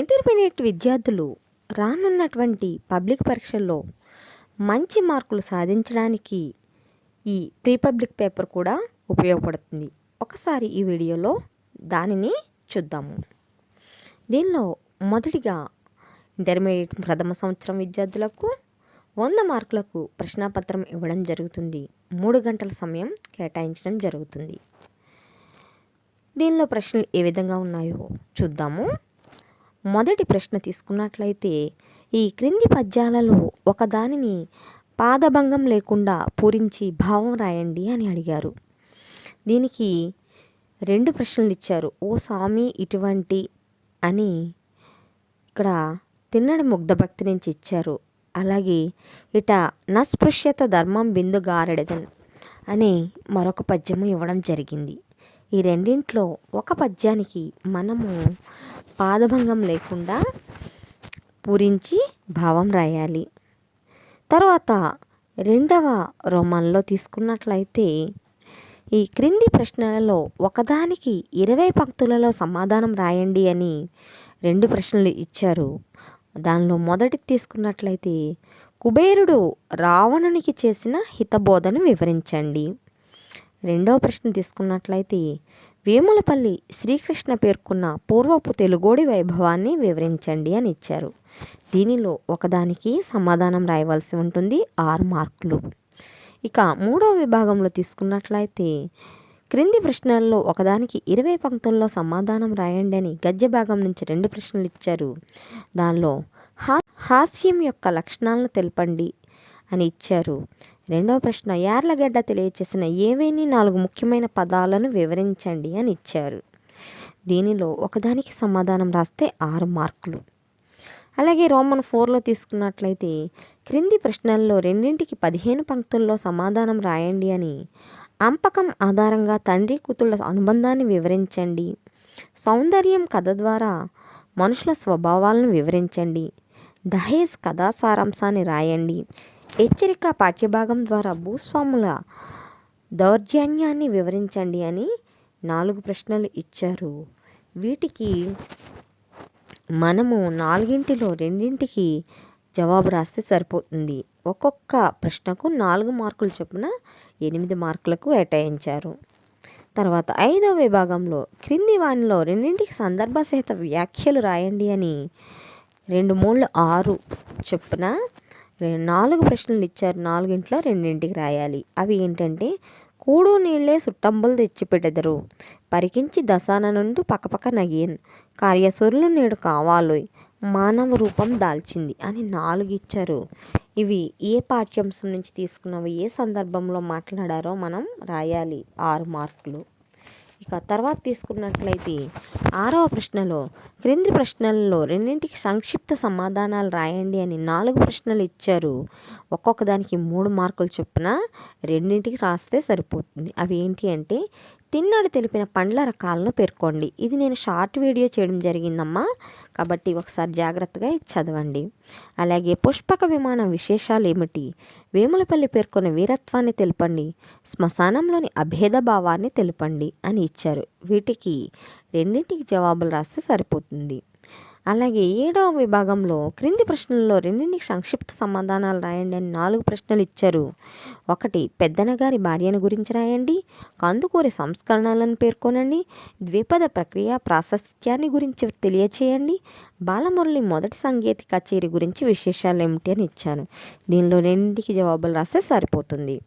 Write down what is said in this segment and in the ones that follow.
Intermediate విద్యార్థులు రానున్నటువంటి public పరీక్షల్లో మంచి మార్కులు సాధించడానికి ఈ ప్రీ పబ్లిక్ పేపర్ కూడా ఉపయోగపడుతుంది. ఒకసారి ఈ వీడియోలో దానిని చూద్దాము. దీనిలో మొదటిగా ఇంటర్మీడియట్ ప్రథమ సంవత్సరం విద్యార్థులకు వంద మార్కులకు ప్రశ్నాపత్రం ఇవ్వడం జరుగుతుంది. మూడు గంటల సమయం కేటాయించడం జరుగుతుంది. దీనిలో ప్రశ్నలు ఏ విధంగా ఉన్నాయో చూద్దాము. మొదటి ప్రశ్న తీసుకున్నట్లయితే ఈ క్రింది పద్యాలలో ఒకదానిని పాదభంగం లేకుండా పూరించి భావం రాయండి అని అడిగారు. దీనికి రెండు ప్రశ్నలు ఇచ్చారు. ఓ స్వామి ఇటువంటి అని ఇక్కడ తిన్నడి ముగ్ధ భక్తి నుంచి ఇచ్చారు. అలాగే ఇట నస్పృశ్యత ధర్మం బిందు గారెడదన్ అనే మరొక పద్యము ఇవ్వడం జరిగింది. ఈ రెండింట్లో ఒక పద్యానికి మనము పాదభంగం లేకుండా పూరించి భావం రాయాలి. తర్వాత రెండవ రోమన్లో తీసుకున్నట్లయితే ఈ క్రింది ప్రశ్నలలో ఒకదానికి ఇరవై పంక్తులలో సమాధానం రాయండి అని రెండు ప్రశ్నలు ఇచ్చారు. దానిలో మొదటి తీసుకున్నట్లయితే కుబేరుడు రావణునికి చేసిన హితబోధను వివరించండి. రెండవ ప్రశ్న తీసుకున్నట్లయితే వేములపల్లి శ్రీకృష్ణ పేర్కొన్న పూర్వపు తెలుగోడి వైభవాన్ని వివరించండి అని ఇచ్చారు. దీనిలో ఒకదానికి సమాధానం రాయవలసి ఉంటుంది ఆరు మార్కులు. ఇక మూడవ విభాగంలో తీసుకున్నట్లయితే క్రింది ప్రశ్నల్లో ఒకదానికి ఇరవై పంక్తుల్లో సమాధానం రాయండి అని గద్య భాగం నుంచి రెండు ప్రశ్నలు ఇచ్చారు. దానిలో హా హాస్యం యొక్క లక్షణాలను తెలపండి అని ఇచ్చారు. రెండవ ప్రశ్న యార్లగడ్డ తెలియచేసిన ఏవేని నాలుగు ముఖ్యమైన పదాలను వివరించండి అని ఇచ్చారు. దీనిలో ఒకదానికి సమాధానం రాస్తే ఆరు మార్కులు. అలాగే రోమన్ ఫోర్లో తీసుకున్నట్లయితే క్రింది ప్రశ్నల్లో రెండింటికి పదిహేను పంక్తుల్లో సమాధానం రాయండి అని అంపకం ఆధారంగా తండ్రి కూతుళ్ళ అనుబంధాన్ని వివరించండి. సౌందర్యం కథ ద్వారా మనుషుల స్వభావాలను వివరించండి. దహేజ్ కథా సారాంశాన్ని రాయండి. హెచ్చరిక పాఠ్యభాగం ద్వారా భూస్వాముల దౌర్జన్యాన్ని వివరించండి అని నాలుగు ప్రశ్నలు ఇచ్చారు. వీటికి మనము నాలుగింటిలో రెండింటికి జవాబు రాస్తే సరిపోతుంది. ఒక్కొక్క ప్రశ్నకు నాలుగు మార్కులు చొప్పున ఎనిమిది మార్కులకు కేటాయించారు. తర్వాత ఐదవ విభాగంలో క్రింది వానిలో రెండింటికి సందర్భ సహిత వ్యాఖ్యలు రాయండి అని రెండు మూడు ఆరు చొప్పున నాలుగు ప్రశ్నలు ఇచ్చారు. నాలుగింట్లో రెండింటికి రాయాలి. అవి ఏంటంటే కూడు నీళ్ళే సుట్టంబులు తెచ్చిపెట్టెదరు పరికించి దశాన నుండి పక్కపక్క నగేన్ కార్యసురులు నేడు కావాలి మానవ రూపం దాల్చింది అని నాలుగు ఇచ్చారు. ఇవి ఏ పాఠ్యాంశం నుంచి తీసుకున్నవి? ఏ సందర్భంలో మాట్లాడారో మనం రాయాలి. ఆరు మార్కులు. ఇక తర్వాత తీసుకున్నట్లయితే ఆరవ ప్రశ్నలో క్రింది ప్రశ్నలలో రెండింటికి సంక్షిప్త సమాధానాలు రాయండి అని నాలుగు ప్రశ్నలు ఇచ్చారు. ఒక్కొక్క దానికి మూడు మార్కులు చొప్పున రెండింటికి రాస్తే సరిపోతుంది. అవి ఏంటి అంటే తిన్నాడు తెలిపిన పండ్ల రకాలను పేర్కోండి. ఇది నేను షార్ట్ వీడియో చేయడం జరిగిందమ్మా. కాబట్టి ఒకసారి జాగ్రత్తగా చదవండి. అలాగే పుష్పక విమానం విశేషాలు ఏమిటి? వేములపల్లి పేర్కొన్న వీరత్వాన్ని తెలపండి. శ్మశానంలోని అభేద భావాన్ని తెలపండి అని ఇచ్చారు. వీటికి రెండింటికి జవాబులు రాస్తే సరిపోతుంది. అలాగే ఏడవ విభాగంలో క్రింది ప్రశ్నల్లో రెండింటికి సంక్షిప్త సమాధానాలు రాయండి అని నాలుగు ప్రశ్నలు ఇచ్చారు. ఒకటి పెద్దనగారి భార్యను గురించి రాయండి. కందుకూరి సంస్కరణలను పేర్కొనండి. ద్విపద ప్రక్రియ ప్రాశస్త్యాన్ని గురించి తెలియచేయండి. బాలమురళి మొదటి సాంకేతిక కచేరీ గురించి విశేషాలు ఏమిటి అని ఇచ్చాను దీనిలో రెండింటికి జవాబులు రాస్తే సరిపోతుంది.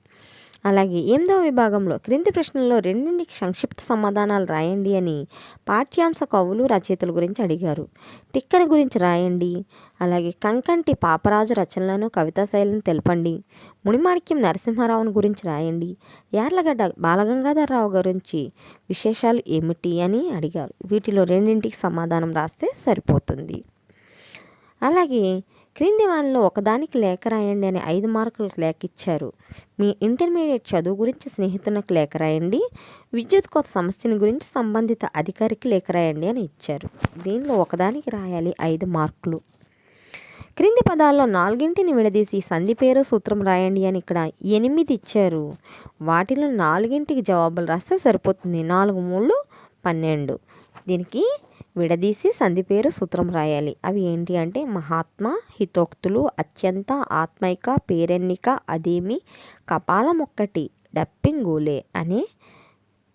అలాగే ఎనిమిదవ విభాగంలో క్రింది ప్రశ్నల్లో రెండింటికి సంక్షిప్త సమాధానాలు రాయండి అని పాఠ్యాంశ కవులు రచయితల గురించి అడిగారు. తిక్కని గురించి రాయండి. అలాగే కంకంటి పాపరాజు రచనలను కవితా శైలిని తెలపండి. మునిమాణిక్యం నరసింహారావుని గురించి రాయండి. యార్లగడ్డ బాలగంగాధరరావు గురించి విశేషాలు ఏమిటి అని అడిగారు. వీటిలో రెండింటికి సమాధానం రాస్తే సరిపోతుంది. అలాగే క్రింది వాళ్ళలో ఒకదానికి లేఖ రాయండి అని ఐదు మార్కులకు లేఖ ఇచ్చారు. మీ ఇంటర్మీడియట్ చదువు గురించి స్నేహితునికి లేఖ రాయండి. విద్యుత్ కోత సమస్యను గురించి సంబంధిత అధికారికి లేఖ రాయండి అని ఇచ్చారు. దీనిలో ఒకదానికి రాయాలి ఐదు మార్కులు. క్రింది పదాల్లో నాలుగింటిని విడదీసి సంధి పేరు సూత్రం రాయండి అని ఇక్కడ ఎనిమిది ఇచ్చారు. వాటిలో నాలుగింటికి జవాబులు రాస్తే సరిపోతుంది. నాలుగు మూడు పన్నెండు. దీనికి విడదీసి సంధి పేరు సూత్రం రాయాలి. అవి ఏంటి అంటే మహాత్మ హితోక్తులు అత్యంత ఆత్మైక పేరెన్నిక అదేమి కపాలమొక్కటి డప్పింగూలే అనే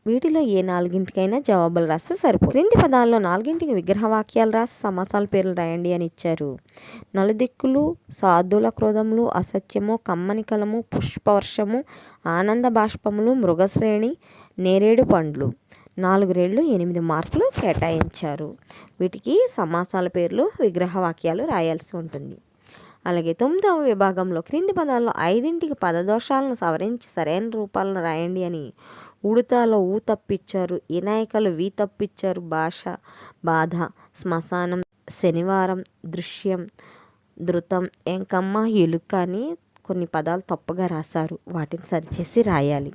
వీటిలో ఏ నాలుగింటికైనా జవాబులు రాస్తే సరిపోతుంది క్రింది పదాల్లో నాలుగింటికి విగ్రహ వాక్యాలు రాసి సమాసాల పేర్లు రాయండి అని ఇచ్చారు. నలుదిక్కులు సాధుల క్రోధములు అసత్యము కమ్మని కలము పుష్పవర్షము ఆనంద బాష్పములు మృగశ్రేణి నేరేడు పండ్లు. నాలుగు రేళ్ళు ఎనిమిది మార్కులు కేటాయించారు. వీటికి సమాసాల పేర్లు విగ్రహ వాక్యాలు రాయాల్సి ఉంటుంది. అలాగే తొమ్మిదవ విభాగంలో క్రింది పదాల్లో ఐదింటికి పదదోషాలను సవరించి సరైన రూపాలను రాయండి అని ఉడతలో ఊ తప్పిచ్చారు. వినాయకలు వి తప్పిచ్చారు. భాష బాధ శ్మశానం శనివారం దృశ్యం ధృతం ఎంకమ్మ ఎలుక అని కొన్ని పదాలు తప్పుగా రాశారు. వాటిని సరిచేసి రాయాలి.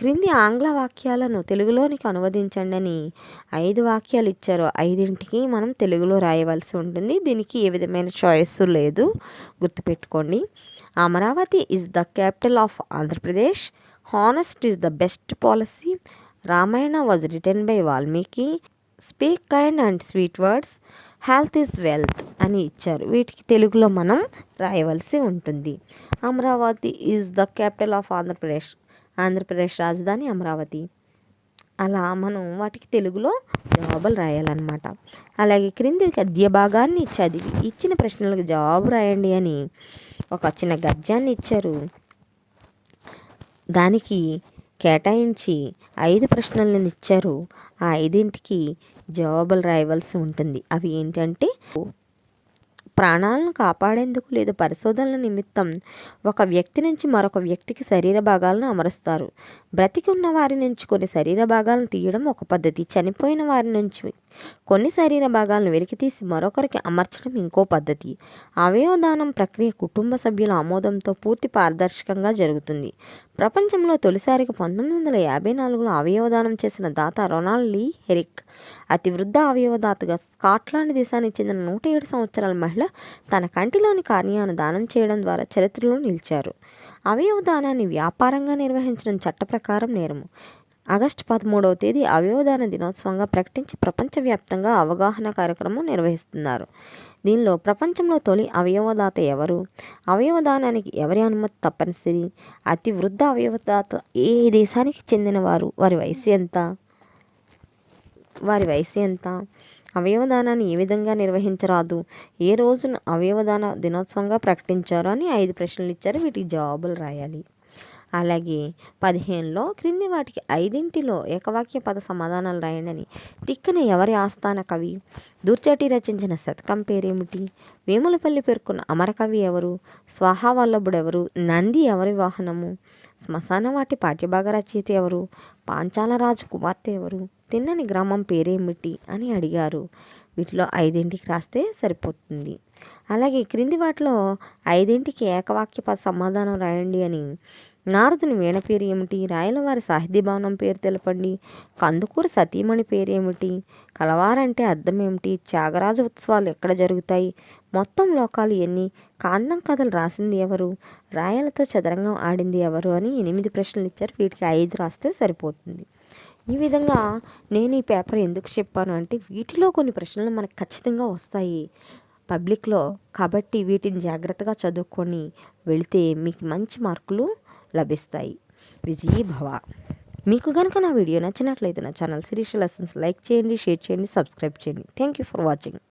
క్రింది ఆంగ్ల వాక్యాలను తెలుగులోనికి అనువదించండి అని ఐదు వాక్యాలు ఇచ్చారు. ఐదింటికి మనం తెలుగులో రాయవలసి ఉంటుంది. దీనికి ఏ విధమైన చాయిస్ లేదు. గుర్తుపెట్టుకోండి. Amaravati is the capital of Andhra Pradesh honest is the best policy Ramayana was written by Valmiki speak kind and sweet words health is wealth అని ఇచ్చారు. వీటికి తెలుగులో మనం రాయవలసి ఉంటుంది. Amaravati is the capital of Andhra Pradesh Andhra Pradesh రాజధాని అమరావతి. అలా మనం వాటికి తెలుగులో జవాబులు రాయాలన్నమాట. అలాగే క్రింది గద్య భాగాన్ని చదివి ఇచ్చిన ప్రశ్నలకు జవాబు రాయండి అని ఒక చిన్న గద్యాన్ని ఇచ్చారు. దానికి కేటాయించి ఐదు ప్రశ్నలను ఇచ్చారు. ఆ ఐదింటికి జవాబులు రాయవలసి ఉంటుంది. అవి ఏంటంటే ప్రాణాలను కాపాడేందుకు లేదా పరిశోధనల నిమిత్తం ఒక వ్యక్తి నుంచి మరొక వ్యక్తికి శరీర భాగాలను అమరుస్తారు. బ్రతికి ఉన్న వారి నుంచి కొన్ని శరీర భాగాలను తీయడం ఒక పద్ధతి. చనిపోయిన వారి నుంచి కొన్ని శరీర భాగాలను వెలికితీసి మరొకరికి అమర్చడం ఇంకో పద్ధతి. అవయవదానం ప్రక్రియ కుటుంబ సభ్యుల ఆమోదంతో పూర్తి పారదర్శకంగా జరుగుతుంది. ప్రపంచంలో తొలిసారిగా పంతొమ్మిది వందల యాభై నాలుగులో అవయవదానం చేసిన దాత రొనాల్డ్ లీ హెరిక్ అతి వృద్ధ అవయవదాతగా స్కాట్లాండ్ దేశానికి చెందిన నూట ఏడు సంవత్సరాల మహిళ తన కంటిలోని కార్యాన్ని దానం చేయడం ద్వారా చరిత్రలో నిలిచారు. అవయవదానాన్ని వ్యాపారంగా నిర్వహించడం చట్ట ప్రకారం నేరము. ఆగస్టు పదమూడవ తేదీ అవయవదాన దినోత్సవంగా ప్రకటించి ప్రపంచవ్యాప్తంగా అవగాహన కార్యక్రమం నిర్వహిస్తున్నారు. దీనిలో ప్రపంచంలో తొలి అవయవదాత ఎవరు? అవయవదానానికి ఎవరి అనుమతి తప్పనిసరి? అతి వృద్ధ అవయవదాత ఏ దేశానికి చెందినవారు? వారి వయసు ఎంత? వారి వయసు ఎంత? అవయవదానాన్ని ఏ విధంగా నిర్వహించరాదు? ఏ రోజున అవయవదాన దినోత్సవంగా ప్రకటించారు అని ఐదు ప్రశ్నలు ఇచ్చారు. వీటికి జవాబులు రాయాలి. అలాగే పదిహేనులో క్రింది వాటికి ఐదింటిలో ఏకవాక్య పద సమాధానాలు రాయండి తిక్కన ఎవరి ఆస్థాన కవి? దుర్చటి రచించిన శతకం పేరేమిటి? వేములపల్లి పేర్కొన్న అమరకవి ఎవరు? స్వాహావల్లభుడు ఎవరు? నంది ఎవరి వాహనము? శ్మశాన వాటి పాఠ్యభాగ రచయిత ఎవరు? పాంచాలరాజు కుమార్తె ఎవరు? తిన్నని గ్రామం పేరేమిటి? అని అడిగారు. వీటిలో ఐదింటికి రాస్తే సరిపోతుంది. అలాగే క్రింది వాటిలో ఐదింటికి ఏకవాక్య పద సమాధానం రాయండి అని నారదుని వీణ పేరు ఏమిటి? రాయలవారి సాహితీ భవనం పేరు తెలపండి. కందుకూరు సతీమణి పేరు ఏమిటి? కలవారంటే అర్థం ఏమిటి? త్యాగరాజ ఉత్సవాలు ఎక్కడ జరుగుతాయి? మొత్తం లోకాలు ఎన్ని? కాంతం కథలు రాసింది ఎవరు? రాయలతో చదరంగం ఆడింది ఎవరు అని ఎనిమిది ప్రశ్నలు ఇచ్చారు. వీటికి ఐదు రాస్తే సరిపోతుంది. ఈ విధంగా నేను ఈ పేపర్ ఎందుకు చెప్పాను అంటే వీటిలో కొన్ని ప్రశ్నలు మనకు ఖచ్చితంగా వస్తాయి పబ్లిక్లో. కాబట్టి వీటిని జాగ్రత్తగా చదువుకొని వెళితే మీకు మంచి మార్కులు లభిస్తాయి. విజయీ భవ. మీకు కనుక నా వీడియో నచ్చినట్లయితే నా ఛానల్ శిరీష లెసన్స్ లైక్ చేయండి షేర్ చేయండి సబ్స్క్రైబ్ చేయండి. Thank you for watching.